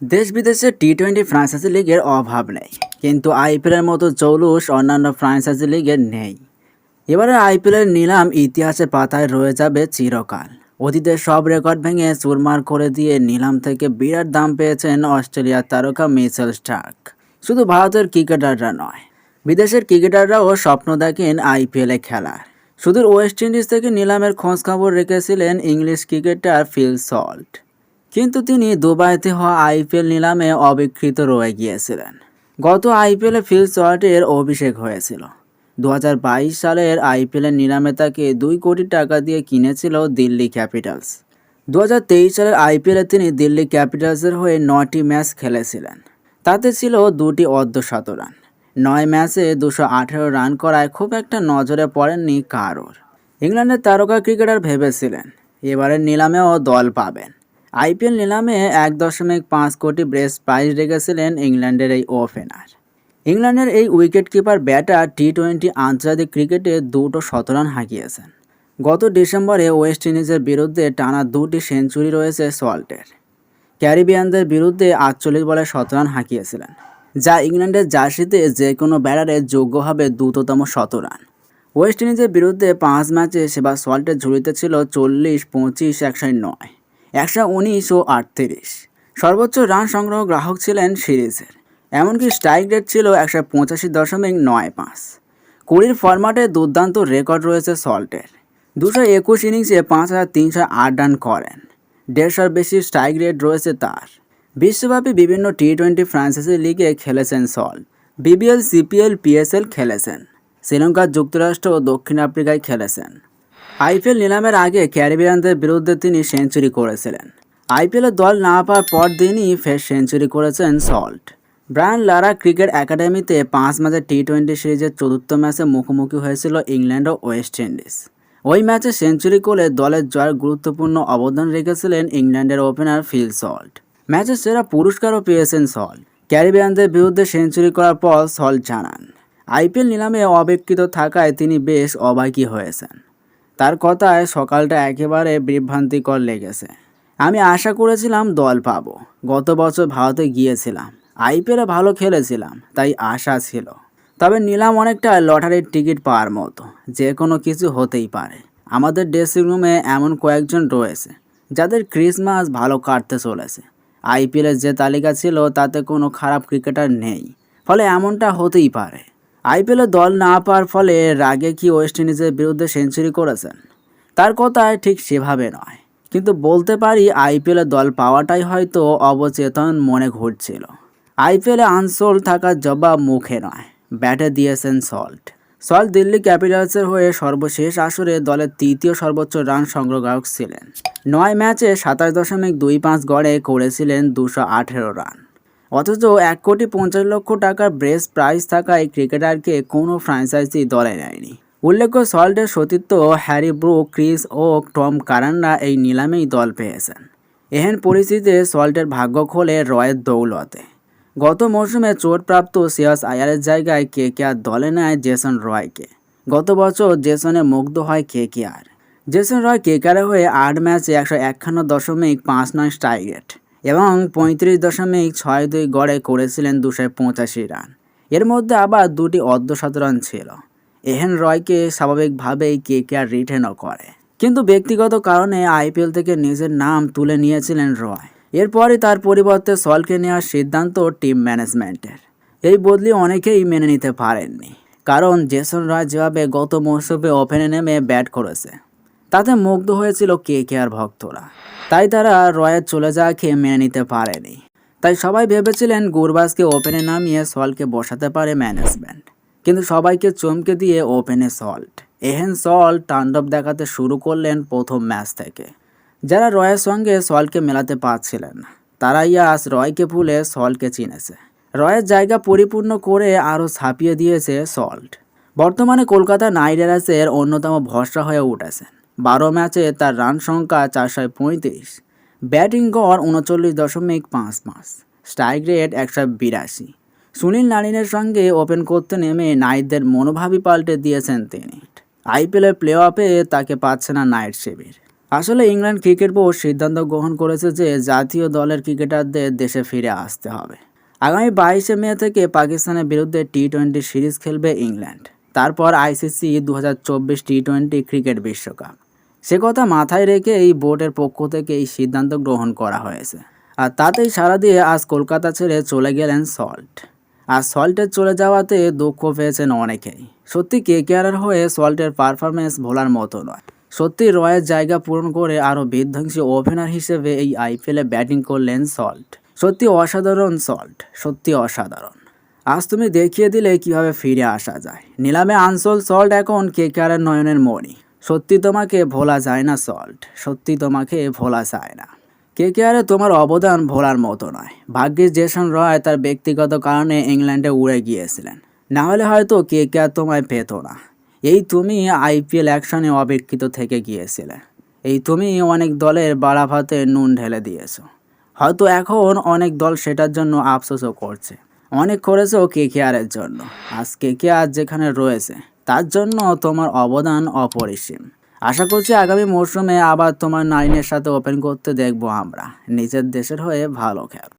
দেশ বিদেশে T twenty franchise লিগের অভাব নেই। কিন্তু আইপিএলের মতো জৌলুস অন্যান্য ফ্রাঞ্চাইজি লিগের নেই। এবারে আইপিএলের নিলাম ইতিহাসের পাতায় রয়ে যাবে চিরকাল। অতীতের সব রেকর্ড ভেঙে চুরমার করে দিয়ে নিলাম থেকে বিরাট দাম পেয়েছেন অস্ট্রেলিয়ার তারকা মিচেল স্টার্ক। শুধু ভারতের ক্রিকেটাররা নয়, বিদেশের ক্রিকেটাররাও স্বপ্ন দেখেন আইপিএলে খেলার। সুদূর ওয়েস্ট ইন্ডিজ থেকে নিলামের খোঁজখবর রেখেছিলেন ইংলিশ ক্রিকেটার ফিল সল্ট। কিন্তু তিনি দুবাইতে হওয়া আইপিএল নিলামে অবিকৃত রয়ে গিয়েছিলেন। গত আইপিএলে ফিল সল্টের অভিষেক হয়েছিল। দু হাজার বাইশ সালের আইপিএলের নিলামে তাকে দুই কোটি টাকা দিয়ে কিনেছিল দিল্লি ক্যাপিটালস। দু হাজার তেইশ সালের আইপিএলে তিনি দিল্লি ক্যাপিটালসের হয়ে নটি ম্যাচ খেলেছিলেন। তাতে ছিল দুটি অর্ধশত রান। নয় ম্যাচে দুশো আঠেরো রান করায় খুব একটা নজরে পড়েননি কারোর। ইংল্যান্ডের তারকা ক্রিকেটার ভেবেছিলেন, এবারের নিলামেও দল পাবেন। আইপিএল নিলামে এক দশমিক পাঁচ কোটি ব্রেস প্রাইজ রেখেছিলেন ইংল্যান্ডের এই ওপেনার। ইংল্যান্ডের এই wicket keeper batter T twenty আন্তর্জাতিক ক্রিকেটে দুটো শতরান হাঁকিয়েছেন। গত ডিসেম্বরে ওয়েস্ট ইন্ডিজের বিরুদ্ধে টানা দুটি সেঞ্চুরি রয়েছে সল্টের। ক্যারিবিয়ানদের বিরুদ্ধে আটচল্লিশ বলে শতরান হাঁকিয়েছিলেন, যা ইংল্যান্ডের জার্সিতে যে কোনো ব্যাটারের যোগ্য হবে দ্রুততম শতরান ওয়েস্ট ইন্ডিজের বিরুদ্ধে পাঁচ ম্যাচে সেবা সল্টের ঝুড়িতে ছিল চল্লিশ, পঁচিশ, একশো নয়। একশো উনিশ ও আটত্রিশ। সর্বোচ্চ রান সংগ্রহ গ্রাহক ছিলেন সিরিজের, এমনকি স্ট্রাইক রেট ছিল একশো পঁচাশি দশমিক নয় পাঁচ। কুড়ির ফরম্যাটে দুর্দান্ত রেকর্ড রয়েছে সল্টের। দুশো একুশ ইনিংসে পাঁচ হাজার তিনশো আট রান করেন। দেড়শোর বেশি স্ট্রাইক রেট রয়েছে তার। বিশ্বব্যাপী বিভিন্ন টি টোয়েন্টি ফ্রান্সাইজি লিগে খেলেছেন সল্ট। বিবিএল, সিপিএল, পিএসএল খেলেছেন। শ্রীলঙ্কা যুক্তরাষ্ট্র ও দক্ষিণ আফ্রিকায় খেলেছেন। আইপিএল নিলামের আগে ক্যারিবিয়ানদের বিরুদ্ধে তিনি সেঞ্চুরি করেছিলেন। আইপিএলের দল না পাওয়ার পর দিনই ফের সেঞ্চুরি করেছেন সল্ট। ব্রায়ান লারা ক্রিকেট একাডেমিতে পাঁচ ম্যাচের টি টোয়েন্টি সিরিজের চতুর্থ ম্যাচে মুখোমুখি হয়েছিল ইংল্যান্ড ও ওয়েস্ট ইন্ডিজ। ওই ম্যাচে সেঞ্চুরি করে দলের জয়ের গুরুত্বপূর্ণ অবদান রেখেছিলেন ইংল্যান্ডের ওপেনার ফিল সল্ট। ম্যাচের সেরা পুরস্কারও পেয়েছেন সল্ট। ক্যারিবিয়ানদের বিরুদ্ধে সেঞ্চুরি করার পর সল্ট জানান, আইপিএল নিলামে অবিকৃত থাকায় তিনি বেশ অবাকি হয়েছেন। তার কথায় সকালটা একেবারে বিভ্রান্তিকর লেগেছে। আমি আশা করেছিলাম দল পাবো। গত বছর ভারতে গিয়েছিলাম। আইপিএলে ভালো খেলেছিলাম, তাই আশা ছিল। তবে নিলাম অনেকটা লটারির টিকিট পাওয়ার মতো। যে কোনো কিছু হতেই পারে। আমাদের ড্রেসিং রুমে এমন কয়েকজন রয়েছে, যাদের ক্রিসমাস ভালো কাটতে চলেছে। আইপিএলের যে তালিকা ছিল, তাতে কোনো খারাপ ক্রিকেটার নেই। ফলে এমনটা হতেই পারে। আইপিএলে দল না পাওয়ার ফলে রাগে কি ওয়েস্ট ইন্ডিজের বিরুদ্ধে সেঞ্চুরি করেছেন? তার কথায় ঠিক সেভাবে নয়। কিন্তু বলতে পারি আইপিএলে দল পাওয়াটাই হয়তো অবচেতন মনে ঘুরছিল। আইপিএলে আনসোল থাকার জবাব মুখে নয়। ব্যাটে দিয়েছেন সল্ট। সল্ট দিল্লি ক্যাপিটালসের হয়ে সর্বশেষ আসরে দলের তৃতীয় সর্বোচ্চ রান সংগ্রহক ছিলেন। নয় ম্যাচে সাতাশ দশমিক দুই পাঁচ গড়ে করেছিলেন দুশো আঠেরো রান। অথচ এক কোটি পঞ্চাশ লক্ষ টাকার ব্রেস প্রাইজ থাকা এই ক্রিকেটারকে কোনো ফ্র্যাঞ্চাইজি দলে নেয়নি। উল্লেখ্য সল্টের সতীর্থ হ্যারি ব্রুক, ক্রিস ও টম কারান্না এই নিলামেই দল পেয়েছেন। এহেন পরিস্থিতিতে সল্টের ভাগ্য খোলে রয়ের দৌলতে। গত মৌসুমে চোটপ্রাপ্ত সিয়াস আয়ারের জায়গায় কে কে আর দলে নেয় জেসন রয়কে। গত বছর জেসনে মুগ্ধ হয় কে কে আর। জেসন রয় কেকারে হয়ে আট ম্যাচে একশো একান্ন দশমিক পাঁচ নয় স্ট্রাইক রেট এবং পঁয়ত্রিশ দশমিক ছয় দুই গড়ে করেছিলেন দুশো পঁচাশি রান। এর মধ্যে আবার দুটি অর্ধশত রান ছিল। এহেন রয়কে স্বাভাবিকভাবেই কে কে আর রিটেনও করে। কিন্তু ব্যক্তিগত কারণে আইপিএল থেকে নিজের নাম তুলে নিয়েছিলেন রয়। এরপরই তার পরিবর্তে সলকে নেওয়ার সিদ্ধান্ত টিম ম্যানেজমেন্টের। এই বদলি অনেকেই মেনে নিতে পারেননি। কারণ জেসন রয় যেভাবে গত মৌসুমে ওপেনে নেমে ব্যাট করেছে তাতে মুগ্ধ হয়েছিল কে কে আর ভক্তরা। তাই তারা রয়ের চলে যাওয়াকে মেনে নিতে পারেনি। তাই সবাই ভেবেছিলেন গুরবাজকে ওপেনে নামিয়ে সলকে বসাতে পারে ম্যানেজমেন্ট। কিন্তু সবাইকে চমকে দিয়ে ওপেনে সল্ট। এহেন সল্ট তাণ্ডব দেখাতে শুরু করলেন প্রথম ম্যাচ থেকে। যারা রয়ের সঙ্গে সলকে মেলাতে পারছিলেন, তারাই আজ রয়কে ভুলে সলকে চিনেছে। রয়ের জায়গা পরিপূর্ণ করে আরও ছাপিয়ে দিয়েছে সল্ট। বর্তমানে কলকাতা নাইট রাইডার্সের অন্যতম ভরসা হয়ে উঠেছেন। বারো ম্যাচে তার রান সংখ্যা চারশো পঁয়ত্রিশ। ব্যাটিং গড় উনচল্লিশ দশমিক পাঁচ পাঁচ স্ট্রাইক রেট একশো বিরাশি। সুনীল নারিনের সঙ্গে ওপেন করতে নেমে নাইটদের মনোভাবই পাল্টে দিয়েছেন তিনি। আইপিএলের প্লে অফে তাকে পাচ্ছে না নাইট শিবির। আসলে ইংল্যান্ড ক্রিকেট বোর্ড সিদ্ধান্ত গ্রহণ করেছে যে জাতীয় দলের ক্রিকেটারদের দেশে ফিরে আসতে হবে। আগামী বাইশে মে থেকে পাকিস্তানের বিরুদ্ধে টি টোয়েন্টি সিরিজ খেলবে ইংল্যান্ড। তারপর আইসিসি দু হাজার চব্বিশ টি টোয়েন্টি ক্রিকেট বিশ্বকাপ। সে কথা মাথায় রেখে এই বোর্ডের পক্ষ থেকে এই সিদ্ধান্ত গ্রহণ করা হয়েছে। আর তাতেই সারা দিয়ে আজ কলকাতা ছেড়ে চলে গেলেন সল্ট। আর সল্টের চলে যাওয়াতে দুঃখ পেয়েছেন অনেকেই। সত্যি কে কেয়ারের হয়ে সল্টের পারফরমেন্স ভোলার মতো নয়। সত্যি রয়ের জায়গা পূরণ করে আরও বিধ্বংসী ওপেনার হিসেবে এই আইপিএলে ব্যাটিং করলেন সল্ট। সত্যি অসাধারণ সল্ট, সত্যি অসাধারণ। আজ তুমি দেখিয়ে দিলে কীভাবে ফিরে আসা যায়। নিলামে আনসোল সল্ট এখন কে কেয়ারের নয়নের মণি। সত্যি তোমাকে ভোলা যায় না, সল্ট। সত্যি তোমাকে ভোলা যায় না। কে কে আরে তোমার অবদান ভোলার মতো নয়। ভাগ্যিস জেসন রয় তার ব্যক্তিগত কারণে ইংল্যান্ডে উড়ে গিয়েছিলেন। না হলে হয়তো কে কে আর তোমায় পেত না। এই তুমি আইপিএল অ্যাকশনে অপেক্ষিত থেকে গিয়েছিলে। এই তুমি অনেক দলের বাড়া ভাতে নুন ঢেলে দিয়েছ। হয়তো এখন অনেক দল সেটার জন্য আফসোসও করছে। অনেক করেছ কে কে আরের জন্য। আজ কে কে আর যেখানে রয়েছে তার জন্য তোমার অবদান অপরিসীম। আশা করছি আগামী মরশুমে আবার তোমার নাইনের সাথে ওপেন করতে দেখব আমরা। নিজের দেশের হয়ে ভালো খেল।